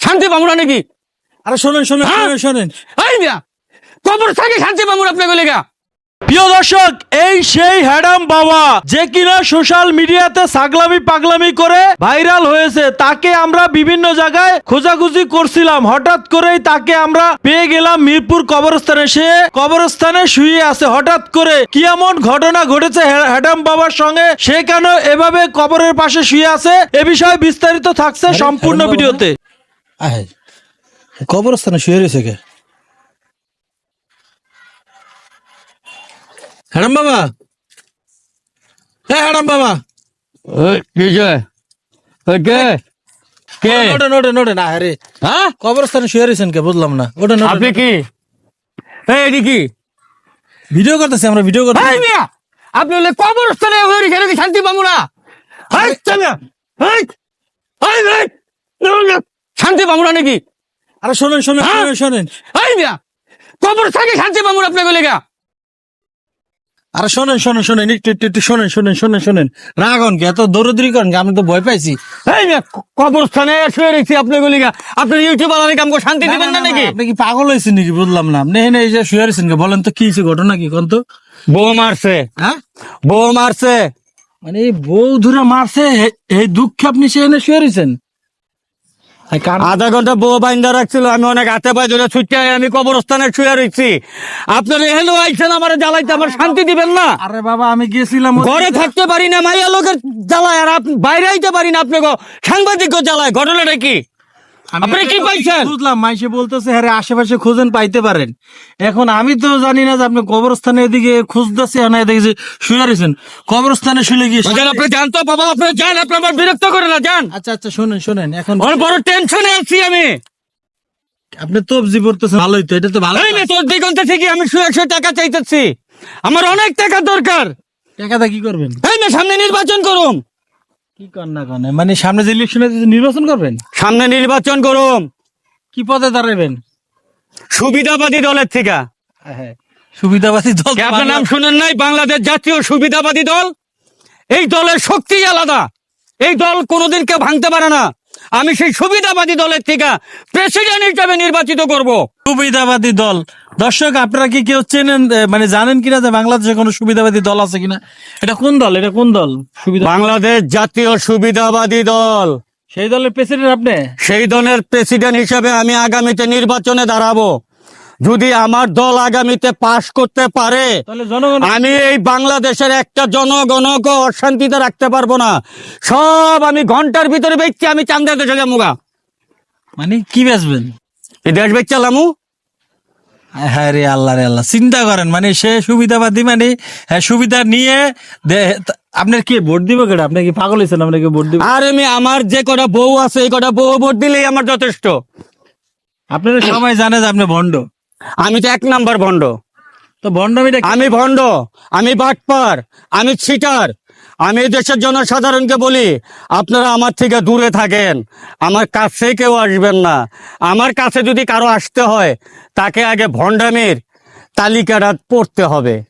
শান্তি বামুরা না নাকি? আরে শোনেন শোনেন হ্যাঁ? শোনেন শোনেন। কবর থাকে শান্তি বামুর আপনাকে লেগা প্রিয় দর্শক এই সেই হ্যাডাম বাবা যে কিনা সোশ্যাল মিডিয়াতে সাগলামি পাগলামি করে ভাইরাল হয়েছে তাকে আমরা বিভিন্ন জায়গায় খোঁজাখুঁজি করছিলাম। হঠাৎ করেই তাকে আমরা পেয়ে গেলাম মিরপুর কবরস্থানে। সে কবরস্থানে শুয়ে আছে। হঠাৎ করে কি এমন ঘটনা ঘটেছে হ্যা- হ্যাডাম বাবার সঙ্গে? সে কেন এভাবে কবরের পাশে শুয়ে আছে? এ বিষয়ে বিস্তারিত থাকছে সম্পূর্ণ? ভিডিওতে। কবরস্থানে শুয়ে রয়েছে কে? হ্যাডাম বাবা হ্যাঁ হ্যাডাম বাবা কি কে? ওঠেন ওঠেন ওঠেন আরে। হ্যাঁ? কবরস্থানে শুয়ে রয়েছেন কে? বুঝলাম না। ওঠেন। আপনি কি? এই এটি কি? ভিডিও করতেছি আমরা ভিডিও এই মিয়া আপনি হলে কবরস্থানে হয়ে গেলে কি শান্তি পাবো না? এই চালা এই এই এই শান্তি পাবো না নাকি? আরে শোনেন শোনেন হ্যাঁ? শোনেন শোনেন। এই মিয়া কবর থাকে শান্তি পাবো না আপনাকে লেগা? আরে শোনেন শোনেন শোনেন একটু একটু একটু শোনেন শোনেন শোনেন শোনেন। রাগন কে এত দৌড়দৌড়ি করেন আমি তো ভয় পাইছি। এই কবরস্থানে শুয়ে রেখেছি আপনার ইউটিউব আলাদা কাম করে শান্তি দিবেন না নাকি? আপনি কি পাগল হয়েছেন নাকি? বুঝলাম না। আপনি এখানে এই যে শুয়ে রয়েছেন কে বলেন তো কি হয়েছে ঘটনা কি কোন তো? বউ মারছে। হ্যাঁ? বউ মারছে। মানে এই বউ ধরে মারছে এই দুঃখে আপনি সেখানে শুয়ে রয়েছেন আধা ঘণ্টা বউ বাইন্দা রাখছিল আমি অনেক হাতে পায়ে ধরে ছুটে আমি কবরস্থানে শুয়ে রয়েছি আপনার হেলো আইছেন আমার জ্বালাইতে আমার শান্তি দিবেন না। আরে বাবা আমি গেছিলাম ঘরে থাকতে পারি না মাইয়া লোকের জ্বালায় আর আপনি বাইরে আইতে পারি না আপনাকে সাংবাদিক জ্বালায় ঘটনাটা কি? আপনি কি পাইছেন? বুঝলাম মাইসে বলতেছে হ্যাঁ আশেপাশে খোঁজেন পাইতে পারেন। এখন আমি তো জানি না যে আপনি কবরস্থানে এদিকে খুঁজতেছে না এদিকে যে শুয়ে রয়েছেন। কবরস্থানে শুলে গিয়ে বাজান, আপনি জান তো বাবা আপনি যান আপনি আমার বিরক্ত করে না যান। আচ্ছা আচ্ছা শোনেন শোনেন এখন ওর বড় টেনশনে আছি আমি। আপনি তবজি পড়তেছেন ভালোই তো এটা তো ভালো তোর দিগন্তে থেকে আমি শুয়ে টাকা চাইতেছি। আমার অনেক টাকা দরকার। টাকাটা কি করবেন? এই মেয়ে সামনে নির্বাচন করুম কি কর না মানে সামনে যে ইলেকশনে নির্বাচন করবেন? সামনে নির্বাচন করুম। কি পদে দাঁড়াবেন সুবিধাবাদী দলের থেকে। হ্যাঁ সুবিধাবাদী দল আপনার নাম শুনেন নাই? বাংলাদেশ জাতীয় সুবিধাবাদী দল। এই দলের শক্তি আলাদা। এই দল কোনোদিন কেউ ভাঙতে পারে না। আমি সেই সুবিধাবাদী দলের থেকে প্রেসিডেন্ট হিসাবে নির্বাচিত করব। সুবিধাবাদী দল। দর্শক আপনারা কি কেউ চেনেন মানে জানেন কিনা যে বাংলাদেশে কোনো সুবিধাবাদী দল আছে কিনা? এটা কোন দল? এটা কোন দল? সুবিধা বাংলাদেশ জাতীয় সুবিধাবাদী দল। সেই দলের প্রেসিডেন্ট আপনি? সেই দলের প্রেসিডেন্ট হিসাবে আমি আগামীতে নির্বাচনে দাঁড়াবো। যদি আমার দল আগামীতে পাশ করতে পারে আমি এই বাংলাদেশের একটা জনগণকে অশান্তিতে রাখতে পারব না। সব আমি ঘণ্টার ভিতরে বেচছি আমি চান্দা দেশে যামুগা মানে কি বেচবেন? এই দেশ বেচালামু হ্যাঁ রে আল্লাহ রে আল্লাহ চিন্তা করেন মানে সে সুবিধাবাদী মানে হ্যাঁ সুবিধা নিয়ে আপনার কি ভোট দিব কেটা আপনি কি পাগল হয়েছেন আপনাকে ভোট দিব? আর আমি আমার যে কটা বউ আছে এই কটা বউ ভোট দিলেই আমার যথেষ্ট। আপনারা সবাই জানে যে আপনি ভণ্ড। আমি তো এক নাম্বার ভণ্ড। তো ভন্ড কি? আমি ভণ্ড আমি বাটপার আমি ছিটার। আমি দেশের জনসাধারণকে বলি আপনারা আমার থেকে দূরে থাকেন। আমার কাছে কেউ আসবেন না। আমার কাছে যদি কারও আসতে হয় তাকে আগে ভণ্ডামির তালিকাটা পড়তে হবে।